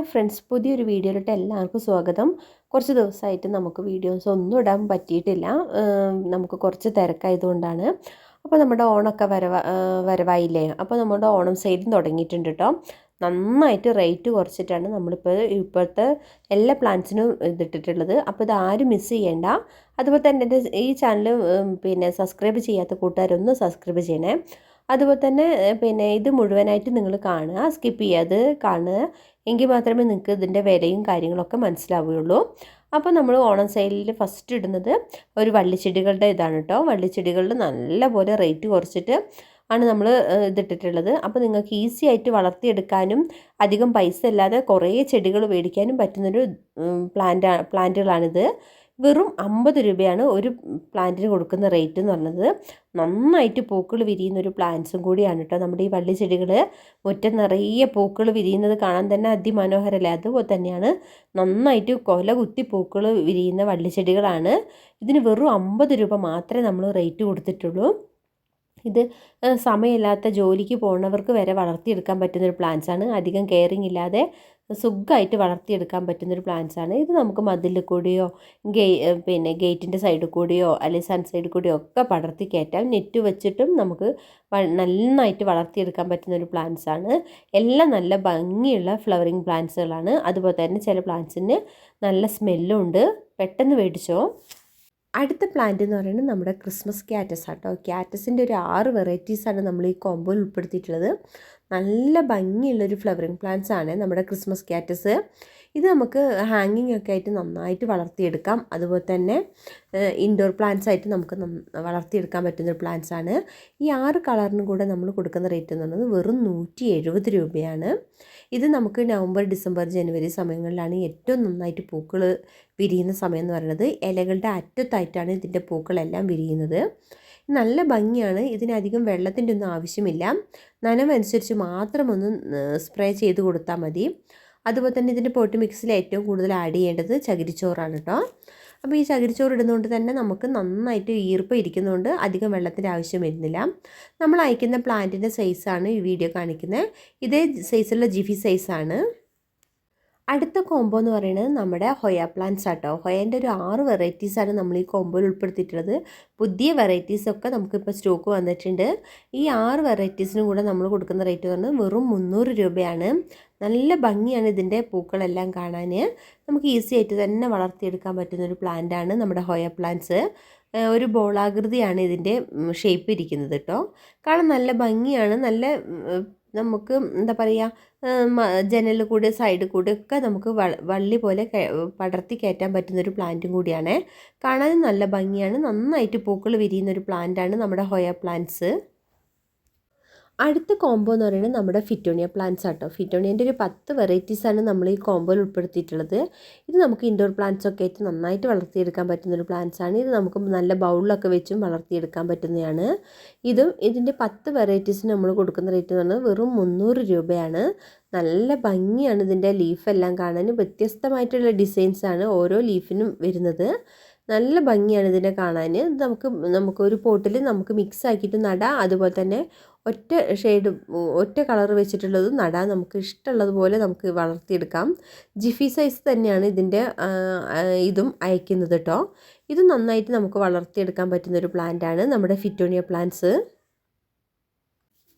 Hi friends പുതിയൊരു വീഡിയോയിലോട്ട് എല്ലാവർക്കും സ്വാഗതം. കുറച്ച് ദിവസമായിട്ട് നമുക്ക് വീഡിയോസ് ഒന്നും ഇടാൻ പറ്റിയിട്ടില്ല. നമുക്ക് കുറച്ച് തിരക്കായതുകൊണ്ടാണ്. അപ്പോൾ നമ്മുടെ ഓണമൊക്കെ വരവ വരവായില്ലേ? അപ്പോൾ നമ്മുടെ ഓണം സെയിലും തുടങ്ങിയിട്ടുണ്ട് കേട്ടോ. നന്നായിട്ട് റേറ്റ് കുറച്ചിട്ടാണ് നമ്മളിപ്പോൾ ഇപ്പോഴത്തെ എല്ലാ പ്ലാൻസിനും ഇതിട്ടിട്ടുള്ളത്. അപ്പോൾ ഇത് ആരും മിസ് ചെയ്യേണ്ട. അതുപോലെ തന്നെ എന്റെ ഈ ചാനൽ പിന്നെ സബ്സ്ക്രൈബ് ചെയ്യാത്ത കൂട്ടുകാരൊന്ന് സബ്സ്ക്രൈബ് ചെയ്യണേ. അതുപോലെ തന്നെ പിന്നെ ഇത് മുഴുവനായിട്ട് നിങ്ങൾ കാണുക സ്കിപ്പ് ചെയ്യാതെ കാണുക. എങ്കിൽ മാത്രമേ നിങ്ങൾക്ക് ഇതിന്റെ വിലയും കാര്യങ്ങളൊക്കെ മനസ്സിലാവുകയുള്ളൂ. അപ്പോൾ നമ്മൾ ഓണം സെയിലിൽ ഫസ്റ്റ് ഇടുന്നത് ഒരു വള്ളിച്ചെടികളുടെ ഇതാണ് കേട്ടോ. വള്ളിച്ചെടികളിൽ നല്ലപോലെ റേറ്റ് കുറച്ചിട്ട് ആണ് നമ്മൾ ഇതിട്ടിട്ടുള്ളത്. അപ്പോൾ നിങ്ങൾക്ക് ഈസി ആയിട്ട് വളർത്തിയെടുക്കാനും അധികം പൈസ ഇല്ലാതെ കുറേ ചെടികൾ മേടിക്കാനും പറ്റുന്നൊരു പ്ലാന്റ് പ്ലാന്റുകളാണിത് വെറും അമ്പത് രൂപയാണ് ഒരു പ്ലാന്റിന് കൊടുക്കുന്ന റേറ്റ് എന്ന് പറഞ്ഞത്. നന്നായിട്ട് പൂക്കൾ വിരിയുന്ന ഒരു പ്ലാന്റ്സും കൂടിയാണ് കേട്ടോ നമ്മുടെ ഈ വള്ളി ചെടികൾ മുറ്റം നിറയെ പൂക്കൾ വിരിയുന്നത് കാണാൻ തന്നെ അതിമനോഹരമല്ലേ അതുപോലെ തന്നെയാണ് നന്നായിട്ട് കൊല കുത്തി പൂക്കൾ വിരിയുന്ന വള്ളി ചെടികളാണ്. ഇതിന് വെറും അമ്പത് രൂപ മാത്രമേ നമ്മൾ റേറ്റ് കൊടുത്തിട്ടുള്ളൂ. ഇത് സമയമില്ലാത്ത ജോലിക്ക് പോകുന്നവർക്ക് വരെ വളർത്തിയെടുക്കാൻ പറ്റുന്നൊരു പ്ലാന്റ്സ് ആണ് അധികം കെയറിങ് ഇല്ലാതെ സുഖമായിട്ട് വളർത്തിയെടുക്കാൻ പറ്റുന്നൊരു പ്ലാന്റ്സ് ആണ് ഇത് നമുക്ക് മതിലിൽ കൂടിയോ ഗേ പിന്നെ ഗേറ്റിന്റെ സൈഡിൽ കൂടിയോ അല്ലെങ്കിൽ സൺ സൈഡിൽ കൂടിയോ ഒക്കെ പടർത്തി കയറ്റാം. നെറ്റ് വെച്ചിട്ടും നമുക്ക് നന്നായിട്ട് വളർത്തിയെടുക്കാൻ പറ്റുന്നൊരു പ്ലാന്റ്സ് ആണ് എല്ലാം നല്ല ഭംഗിയുള്ള ഫ്ലവറിങ് പ്ലാന്റ്സുകളാണ് അതുപോലെ തന്നെ ചില പ്ലാന്റ്സിന് നല്ല സ്മെല്ലും ഉണ്ട്. പെട്ടെന്ന് മേടിച്ചോ. അടുത്ത പ്ലാന്റ് എന്ന് പറയുന്നത് നമ്മുടെ ക്രിസ്മസ് ക്യാറ്റസ് ആട്ടോ. ക്യാറ്റസിന്റെ ഒരു ആറ് വെറൈറ്റീസാണ് നമ്മൾ ഈ കോമ്പോയിൽ ഉൾപ്പെടുത്തിയിട്ടുള്ളത്. നല്ല ഭംഗിയുള്ളൊരു ഫ്ലവറിങ് പ്ലാന്റ്സ് ആണ് നമ്മുടെ ക്രിസ്മസ് കാറ്റസ്. ഇത് നമുക്ക് ഹാങ്ങിങ് ഒക്കെ ആയിട്ട് നന്നായിട്ട് വളർത്തിയെടുക്കാം. അതുപോലെ തന്നെ ഇൻഡോർ പ്ലാന്റ്സ് ആയിട്ട് നമുക്ക് വളർത്തിയെടുക്കാൻ പറ്റുന്നൊരു പ്ലാന്റ്സ് ആണ് ഈ ആറ് കളറിനും കൂടെ നമ്മൾ കൊടുക്കുന്ന റേറ്റ് എന്ന് പറയുന്നത് വെറും നൂറ്റി എഴുപത് രൂപയാണ്. ഇത് നമുക്ക് നവംബർ ഡിസംബർ ജനുവരി സമയങ്ങളിലാണ് ഏറ്റവും നന്നായിട്ട് പൂക്കൾ വിരിയുന്ന സമയം എന്ന് പറയുന്നത്. ഇലകളുടെ അറ്റത്തായിട്ടാണ് ഇതിന്റെ പൂക്കളെല്ലാം വിരിയുന്നത്. നല്ല ഭംഗിയാണ്. ഇതിനധികം വെള്ളത്തിന്റെ ഒന്നും ആവശ്യമില്ല. നനവനുസരിച്ച് മാത്രം ഒന്ന് സ്പ്രേ ചെയ്ത് കൊടുത്താൽ മതി. അതുപോലെ തന്നെ ഇതിന്റെ പോട്ട് മിക്സിൽ ഏറ്റവും കൂടുതൽ ആഡ് ചെയ്യേണ്ടത് ചകിരിച്ചോറാണ് കേട്ടോ അപ്പോൾ ഈ ചകിരിച്ചോറ് ഇടുന്നതുകൊണ്ട് തന്നെ നമുക്ക് നന്നായിട്ട് ഈർപ്പം ഇരിക്കുന്നതുകൊണ്ട് അധികം വെള്ളത്തിന്റെ ആവശ്യം വരുന്നില്ല. നമ്മൾ അയക്കുന്ന പ്ലാന്റിന്റെ സൈസാണ് ഈ വീഡിയോ കാണിക്കുന്നത് ഇതേ സൈസുള്ള ജിഫി സൈസാണ് അടുത്ത കോംബോ എന്ന് പറയുന്നത് നമ്മുടെ ഹൊയ പ്ലാന്റ്സ് ആട്ടോ. ഹൊയന്റെ ഒരു ആറ് വെറൈറ്റീസാണ് നമ്മൾ ഈ കോംബോയിൽ ഉൾപ്പെടുത്തിയിട്ടുള്ളത്. പുതിയ വെറൈറ്റീസ് ഒക്കെ നമുക്കിപ്പോൾ സ്റ്റോക്ക് വന്നിട്ടുണ്ട്. ഈ ആറ് വെറൈറ്റീസിനും കൂടെ നമ്മൾ കൊടുക്കുന്ന റേറ്റ് എന്ന് പറഞ്ഞാൽ വെറും മുന്നൂറ് രൂപയാണ്. നല്ല ഭംഗിയാണ് ഇതിന്റെ പൂക്കളെല്ലാം കാണാൻ നമുക്ക് ഈസി ആയിട്ട് തന്നെ വളർത്തിയെടുക്കാൻ പറ്റുന്ന ഒരു പ്ലാന്റാണ് നമ്മുടെ ഹൊയ പ്ലാന്റ്സ് ഒരു ബോളാകൃതിയാണ് ഇതിന്റെ ഷേപ്പ് ഇരിക്കുന്നത് കേട്ടോ കാണാൻ നല്ല ഭംഗിയാണ്. നല്ല നമുക്ക് എന്താ പറയുക ജനലിൽ കൂടെ സൈഡിൽ കൂടെ ഒക്കെ നമുക്ക് വള്ളി പോലെ പടർത്തി കയറ്റാൻ പറ്റുന്നൊരു പ്ലാന്റും കൂടിയാണ്. കാണാനും നല്ല ഭംഗിയാണ്. നന്നായിട്ട് പൂക്കൾ വിരിയുന്നൊരു പ്ലാന്റാണ് നമ്മുടെ ഹൊയ പ്ലാന്റ്സ് അടുത്ത കോംബോ എന്ന് പറയുന്നത് നമ്മുടെ ഫിറ്റോണിയ പ്ലാന്റ്സ് ആട്ടോ. ഫിറ്റോണിയന്റെ ഒരു പത്ത് വെറൈറ്റീസാണ് നമ്മൾ ഈ കോംബോയിൽ ഉൾപ്പെടുത്തിയിട്ടുള്ളത്. ഇത് നമുക്ക് ഇൻഡോർ പ്ലാന്റ്സ് ഒക്കെ ആയിട്ട് നന്നായിട്ട് വളർത്തിയെടുക്കാൻ പറ്റുന്ന ഒരു പ്ലാന്റ്സ് ആണ്. ഇത് നമുക്ക് നല്ല ബൗളിലൊക്കെ വെച്ചും വളർത്തിയെടുക്കാൻ പറ്റുന്നതാണ്. ഇതും ഇതിന്റെ പത്ത് വെറൈറ്റീസിന് നമ്മൾ കൊടുക്കുന്ന റേറ്റ് എന്ന് പറഞ്ഞാൽ വെറും മുന്നൂറ് രൂപയാണ്. നല്ല ഭംഗിയാണ് ഇതിന്റെ ലീഫെല്ലാം കാണാൻ. വ്യത്യസ്തമായിട്ടുള്ള ഡിസൈൻസാണ് ഓരോ ലീഫിനും വരുന്നത്. നല്ല ഭംഗിയാണ് ഇതിനെ കാണാൻ. ഇത് നമുക്ക് ഒരു പോട്ടിൽ നമുക്ക് മിക്സ് ആക്കിയിട്ട് നടാം. അതുപോലെ തന്നെ ഒറ്റ ഷെയ്ഡ് ഒറ്റ കളർ വെച്ചിട്ടുള്ളത് നടാൻ നമുക്ക് ഇഷ്ടമുള്ളതുപോലെ നമുക്ക് വളർത്തിയെടുക്കാം. ജിഫി സൈസ് തന്നെയാണ് ഇതിന്റെ ഇതും അയക്കുന്നത് കേട്ടോ ഇത് നന്നായിട്ട് നമുക്ക് വളർത്തിയെടുക്കാൻ പറ്റുന്ന ഒരു പ്ലാന്റാണ് നമ്മുടെ ഫിറ്റോണിയ പ്ലാന്റ്സ്.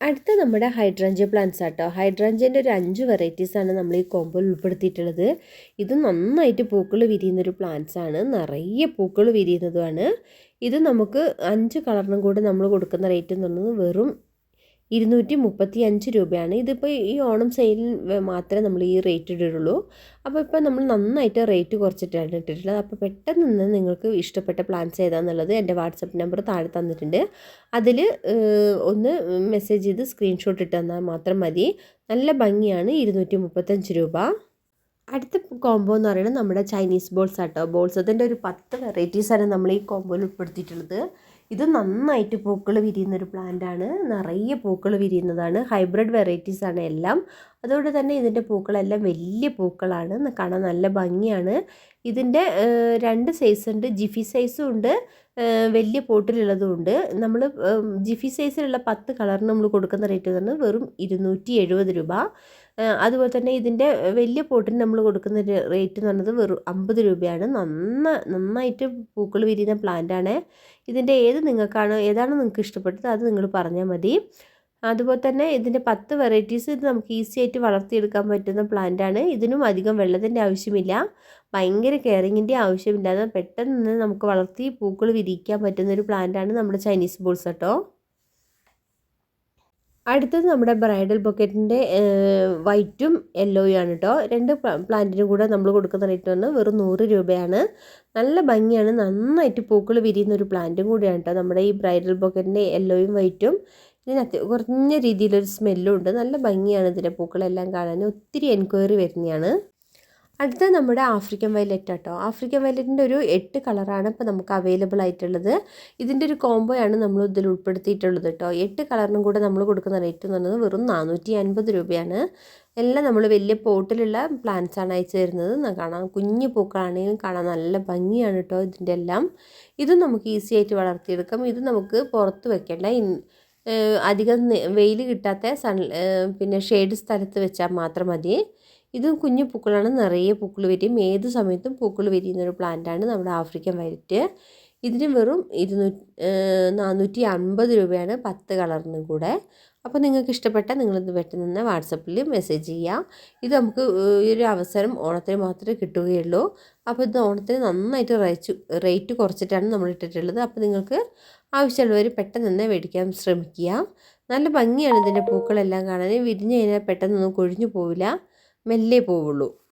അടുത്ത നമ്മുടെ ഹൈഡ്രഞ്ച പ്ലാന്റ്സ് ആട്ടോ. ഹൈഡ്രഞ്ചന്റെ ഒരു അഞ്ച് വെറൈറ്റീസാണ് നമ്മൾ ഈ കോമ്പോയിൽ ഉൾപ്പെടുത്തിയിട്ടുള്ളത്. ഇത് നന്നായിട്ട് പൂക്കൾ വിരിയുന്നൊരു ആണ്. നിറയെ പൂക്കൾ വിരിയുന്നതുമാണ്. ഇത് നമുക്ക് അഞ്ച് കളറിനും കൂടെ നമ്മൾ കൊടുക്കുന്ന റേറ്റ് എന്ന് പറയുന്നത് വെറും ഇരുന്നൂറ്റി മുപ്പത്തി അഞ്ച് രൂപയാണ്. ഇതിപ്പോൾ ഈ ഓണം സെയിലിൽ മാത്രമേ നമ്മൾ ഈ റേറ്റ് ഇടുള്ളൂ അപ്പോൾ ഇപ്പോൾ നമ്മൾ നന്നായിട്ട് റേറ്റ് കുറച്ചിട്ടാണ് ഇട്ടിട്ടുള്ളത്. അപ്പോൾ പെട്ടെന്ന് തന്നെ നിങ്ങൾക്ക് ഇഷ്ടപ്പെട്ട പ്ലാൻസ് ഏതാണെന്നുള്ളത് എന്റെ വാട്സപ്പ് നമ്പർ താഴെ തന്നിട്ടുണ്ട്. അതിൽ ഒന്ന് മെസ്സേജ് ചെയ്ത് സ്ക്രീൻഷോട്ട് ഇട്ട് തന്നാൽ മാത്രം മതി. നല്ല ഭംഗിയാണ് ഇരുന്നൂറ്റി മുപ്പത്തഞ്ച് രൂപ. അടുത്ത കോംബോ എന്ന് പറയുന്നത് നമ്മുടെ ചൈനീസ് ബോൾസ് ആട്ടോ. ബോൾസ് അതിന്റെ ഒരു പത്ത് വെറൈറ്റീസാണ് നമ്മൾ ഈ കോംബോയിൽ ഉൾപ്പെടുത്തിയിട്ടുള്ളത്. ഇത് നന്നായിട്ട് പൂക്കൾ വിരിയുന്ന ഒരു പ്ലാന്റ് ആണ് നിറയെ പൂക്കൾ വിരിയുന്നതാണ്. ഹൈബ്രിഡ് വെറൈറ്റീസ് ആണ് എല്ലാം. അതുകൊണ്ട് തന്നെ ഇതിന്റെ പൂക്കളെല്ലാം വലിയ പൂക്കളാണ്. കാണാൻ നല്ല ഭംഗിയാണ്. ഇതിന്റെ രണ്ട് സൈസ് ഉണ്ട്. ജിഫി സൈസും ഉണ്ട്. വലിയ പോട്ടിലുള്ളതും ഉണ്ട്. നമ്മൾ ജിഫി സൈസിലുള്ള പത്ത് കളറിന് നമ്മൾ കൊടുക്കുന്ന റേറ്റ് പറഞ്ഞാൽ വെറും ഇരുന്നൂറ്റി രൂപ. അതുപോലെ തന്നെ ഇതിന്റെ വലിയ പോട്ടിന് നമ്മൾ കൊടുക്കുന്ന റേറ്റ് എന്ന് പറയുന്നത് വെറും അമ്പത് രൂപയാണ്. നന്ന നന്നായിട്ട് പൂക്കൾ വിരിയുന്ന പ്ലാന്റാണ് ഇതിന്റെ ഏത് നിങ്ങൾക്കാണ് ഏതാണ് നിങ്ങൾക്ക് ഇഷ്ടപ്പെട്ടത് അത് നിങ്ങൾ പറഞ്ഞാൽ മതി. അതുപോലെ തന്നെ ഇതിന്റെ പത്ത് വെറൈറ്റീസ് ഇത് നമുക്ക് ഈസി ആയിട്ട് വളർത്തിയെടുക്കാൻ പറ്റുന്ന പ്ലാന്റാണ് ഇതിനും അധികം വെള്ളത്തിന്റെ ആവശ്യമില്ല. ഭയങ്കര കെയറിങ്ങിന്റെ ആവശ്യമില്ലാതെ പെട്ടെന്ന് നമുക്ക് വളർത്തി പൂക്കൾ വിരിയിക്കാൻ പറ്റുന്ന ഒരു പ്ലാന്റാണ് നമ്മുടെ ചൈനീസ് ബോൾസ് കേട്ടോ. അടുത്തത് നമ്മുടെ ബ്രൈഡൽ ബൊക്കറ്റിന്റെ വൈറ്റും യെല്ലോയും ആണ് കേട്ടോ രണ്ട് പ്ലാന്റിനും കൂടെ നമ്മൾ കൊടുക്കുന്ന റേറ്റ് വന്ന് വെറും നൂറ് രൂപയാണ്. നല്ല ഭംഗിയാണ്. നന്നായിട്ട് പൂക്കൾ വിരിയുന്ന ഒരു പ്ലാന്റും കൂടിയാണ് കേട്ടോ നമ്മുടെ ഈ ബ്രൈഡൽ ബൊക്കറ്റിന്റെ യെല്ലോയും വൈറ്റും ഇതിനകത്ത് കുറഞ്ഞ രീതിയിലൊരു സ്മെല്ലും ഉണ്ട്. നല്ല ഭംഗിയാണ് ഇതിന്റെ പൂക്കളെല്ലാം കാണാൻ. ഒത്തിരി എൻക്വയറി വരുന്നതാണ്. അടുത്ത നമ്മുടെ ആഫ്രിക്കൻ വയലറ്റ് കേട്ടോ ആഫ്രിക്കൻ വയലറ്റിന്റെ ഒരു എട്ട് കളറാണ് ഇപ്പോൾ നമുക്ക് അവൈലബിൾ ആയിട്ടുള്ളത്. ഇതിന്റെ ഒരു കോംബോയാണ് നമ്മൾ ഇതിൽ ഉൾപ്പെടുത്തിയിട്ടുള്ളത് കേട്ടോ. എട്ട് കളറിനും കൂടെ നമ്മൾ കൊടുക്കുന്ന റേറ്റ് എന്ന് പറയുന്നത് വെറും നാനൂറ്റി അൻപത് രൂപയാണ്. എല്ലാം നമ്മൾ വലിയ പോട്ടിലുള്ള പ്ലാന്റ്സ് ആണ് അയച്ചു തരുന്നത്. കാണാം. കുഞ്ഞു പൂക്കളാണെങ്കിലും കാണാൻ നല്ല ഭംഗിയാണ് കേട്ടോ ഇതിന്റെ എല്ലാം. ഇതും നമുക്ക് ഈസി ആയിട്ട് വളർത്തിയെടുക്കാം. ഇത് നമുക്ക് പുറത്ത് വെക്കേണ്ട. അധികം വെയിൽ കിട്ടാത്ത സൺ പിന്നെ ഷെയ്ഡ് സ്ഥലത്ത് വെച്ചാൽ മാത്രം മതി. ഇത് കുഞ്ഞു പൂക്കളാണ്. നിറയെ പൂക്കൾ വരും. ഏത് സമയത്തും പൂക്കൾ വരുന്നൊരു പ്ലാന്റാണ് നമ്മുടെ ആഫ്രിക്കൻ വൈറ്റ് ഇതിന് വെറും ഇരുന്നൂറ്റി നാനൂറ്റി അൻപത് രൂപയാണ് പത്ത് കളറിനും കൂടെ. അപ്പോൾ നിങ്ങൾക്ക് ഇഷ്ടപ്പെട്ടാൽ നിങ്ങളിത് പെട്ടെന്ന് തന്നെ വാട്സപ്പിൽ മെസ്സേജ് ചെയ്യാം. ഇത് നമുക്ക് ഈ ഒരു അവസരം ഓണത്തിന് മാത്രമേ കിട്ടുകയുള്ളൂ. അപ്പോൾ ഇത് ഓണത്തിന് നന്നായിട്ട് റേറ്റ് റേറ്റ് കുറച്ചിട്ടാണ് നമ്മൾ ഇട്ടിട്ടുള്ളത്. അപ്പോൾ നിങ്ങൾക്ക് ആവശ്യമുള്ളവർ പെട്ടെന്ന് തന്നെ മേടിക്കാൻ ശ്രമിക്കുക. നല്ല ഭംഗിയാണ് ഇതിന്റെ പൂക്കളെല്ലാം കാണാൻ. വിരിഞ്ഞ് കഴിഞ്ഞാൽ പെട്ടെന്നൊന്നും കൊഴിഞ്ഞു പോവില്ല. മെല്ലെ പോവുള്ളൂ.